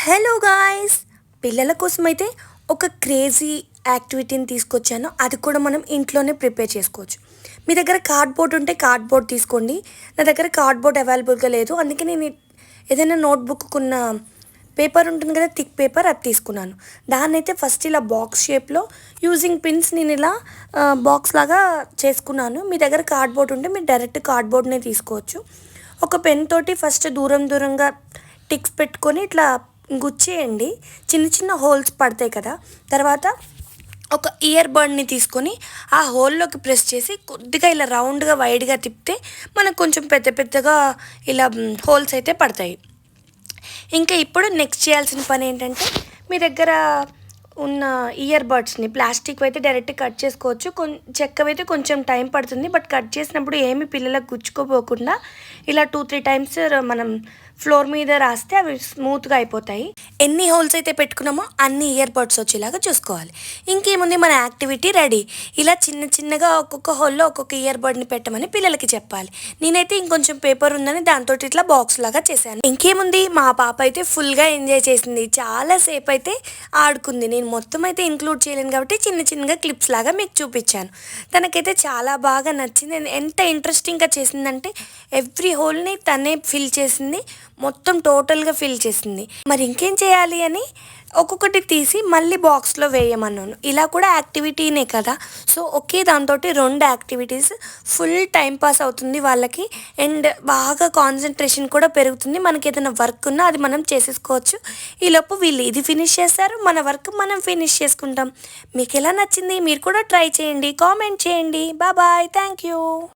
Hello guys పిల్లల కోసం అయితే ఒక క్రేజీ యాక్టివిటీని తీసుకొచ్చాను. అది కూడా మనం ఇంట్లోనే ప్రిపేర్ చేసుకోవచ్చు. మీ దగ్గర కార్డ్బోర్డ్ ఉంటే కార్డ్బోర్డ్ తీసుకోండి. నా దగ్గర కార్డ్బోర్డ్ అవైలబుల్గా లేదు. అందుకే నేను ఏదైనా నోట్బుక్ ఉన్న పేపర్ ఉంటుంది కదా థిక్ పేపర్ అది తీసుకున్నాను. దాన్ని అయితే ఫస్ట్ ఇలా బాక్స్ షేప్లో యూజింగ్ పిన్స్ నేను ఇలా బాక్స్ లాగా చేసుకున్నాను. మీ దగ్గర కార్డ్బోర్డ్ ఉంటే మీరు డైరెక్ట్ కార్డ్బోర్డ్నే తీసుకోవచ్చు. ఒక పెన్ తోటి ఫస్ట్ దూరం దూరంగా టిక్స్ పెట్టుకొని ఇట్లా గుచ్చేయండి. చిన్న చిన్న హోల్స్ పడతాయి కదా. తర్వాత ఒక ఇయర్ బడ్ని తీసుకొని ఆ హోల్లోకి ప్రెస్ చేసి కొద్దిగా ఇలా రౌండ్గా వైడ్గా తిప్పితే మనకు కొంచెం పెద్ద పెద్దగా ఇలా హోల్స్ అయితే పడతాయి. ఇంకా ఇప్పుడు నెక్స్ట్ చేయాల్సిన పని ఏంటంటే మీ దగ్గర ఉన్న ఇయర్ బడ్స్ని ప్లాస్టిక్ అయితే డైరెక్ట్ కట్ చేసుకోవచ్చు. కొం చెక్కవైతే కొంచెం టైం పడుతుంది. బట్ కట్ చేసినప్పుడు ఏమి పిల్లలకు గుచ్చుకోపోకుండా ఇలా టూ త్రీ టైమ్స్ మనం ఫ్లోర్ మీద రాస్తే అవి స్మూత్గా అయిపోతాయి. ఎన్ని హోల్స్ అయితే పెట్టుకున్నామో అన్ని ఇయర్ బడ్స్ వచ్చేలాగా చూసుకోవాలి. ఇంకేముంది మన యాక్టివిటీ రెడీ. ఇలా చిన్న చిన్నగా ఒక్కొక్క హోల్లో ఒక్కొక్క ఇయర్ బడ్ని పెట్టమని పిల్లలకి చెప్పాలి. నేనైతే ఇంకొంచెం పేపర్ ఉందని దాంతో ఇట్లా బాక్స్ లాగా చేశాను. ఇంకేముంది? మా పాప అయితే ఫుల్గా ఎంజాయ్ చేసింది. చాలాసేపు అయితే ఆడుకుంది. నేను మొత్తం అయితే ఇంక్లూడ్ చేయలేను కాబట్టి చిన్న చిన్నగా క్లిప్స్ లాగా మీకు చూపించాను. తనకైతే చాలా బాగా నచ్చింది. ఎంత ఇంట్రెస్టింగ్గా చేసిందంటే ఎవ్రీ హోల్ని తనే ఫిల్ చేసింది. మొత్తం టోటల్గా ఫిల్ చేసింది. మరి ఇంకేం చేయాలి అని ఒక్కొక్కటి తీసి మళ్ళీ బాక్స్లో వేయమన్నాను. ఇలా కూడా యాక్టివిటీనే కదా. సో ఒకే దాంతో రెండు యాక్టివిటీస్ ఫుల్ టైం పాస్ అవుతుంది వాళ్ళకి. అండ్ బాగా కాన్సన్ట్రేషన్ కూడా పెరుగుతుంది. మనకి ఏదైనా వర్క్ ఉన్నా అది మనం చేసేసుకోవచ్చు. ఈలోపు వీళ్ళు ఇది ఫినిష్ చేస్తారు మన వర్క్ మనం ఫినిష్ చేసుకుంటాం. మీకు ఎలా నచ్చింది మీరు కూడా ట్రై చేయండి. కామెంట్ చేయండి. బాయ్. Thank you.